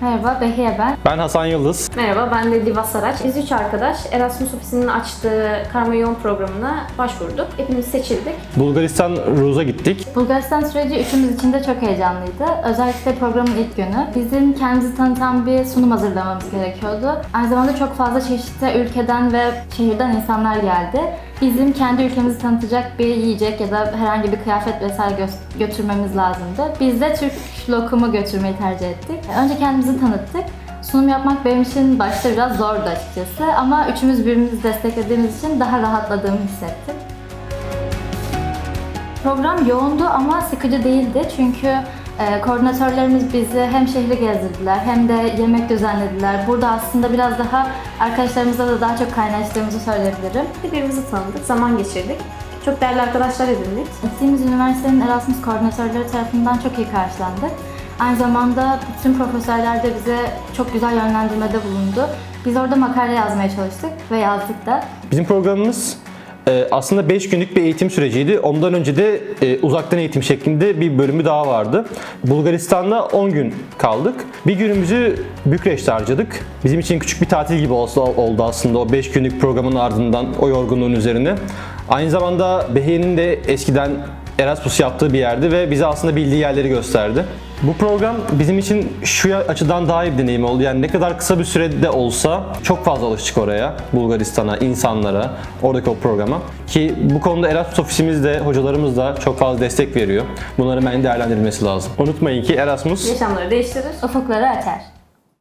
Merhaba, Behiye ben. Ben Hasan Yıldız. Merhaba, ben de Diva Saraç. Biz üç arkadaş Erasmus Ofisi'nin açtığı Karma Yoğun programına başvurduk. Hepimiz seçildik. Bulgaristan Ruz'a gittik. Bulgaristan süreci üçümüz için de çok heyecanlıydı. Özellikle programın ilk günü. Bizim kendimizi tanıtan bir sunum hazırlamamız gerekiyordu. Aynı zamanda çok fazla çeşitli ülkeden ve şehirden insanlar geldi. Bizim kendi ülkemizi tanıtacak bir yiyecek ya da herhangi bir kıyafet vesaire gö- götürmemiz lazımdı. Biz de Türk lokumu götürmeyi tercih ettik. Önce kendimizi tanıttık. Sunum yapmak benim için başta biraz zordu açıkçası ama üçümüz birbirimizi desteklediğimiz için daha rahatladığımı hissettim. Program yoğundu ama sıkıcı değildi çünkü e, koordinatörlerimiz bizi hem şehri gezdirdiler hem de yemek düzenlediler. Burada aslında biraz daha arkadaşlarımızla da daha çok kaynaştığımızı söyleyebilirim. Birbirimizi tanıdık, zaman geçirdik. Çok değerli arkadaşlar edindik. Gittiğimiz üniversitenin Erasmus koordinatörleri tarafından çok iyi karşılandık. Aynı zamanda bütün profesörler de bize çok güzel yönlendirmede bulundu. Biz orada makale yazmaya çalıştık ve yazdık da. Bizim programımız e, aslında 5 günlük bir eğitim süreciydi. Ondan önce de e, uzaktan eğitim şeklinde bir bölümü daha vardı. Bulgaristan'da 10 gün kaldık. Bir günümüzü Bükreş'te harcadık. Bizim için küçük bir tatil gibi oldu aslında o 5 günlük programın ardından o yorgunluğun üzerine. Aynı zamanda Behiye'nin de eskiden Erasmus yaptığı bir yerdi ve bize aslında bildiği yerleri gösterdi. Bu program bizim için şu açıdan daha iyi bir deneyim oldu. Yani ne kadar kısa bir sürede olsa çok fazla alıştık oraya. Bulgaristan'a, insanlara, oradaki o programa. Ki bu konuda Erasmus ofisimiz de, hocalarımız da çok fazla destek veriyor. Bunların bence değerlendirilmesi lazım. Unutmayın ki Erasmus Yaşamları değiştirir. Ufukları açar.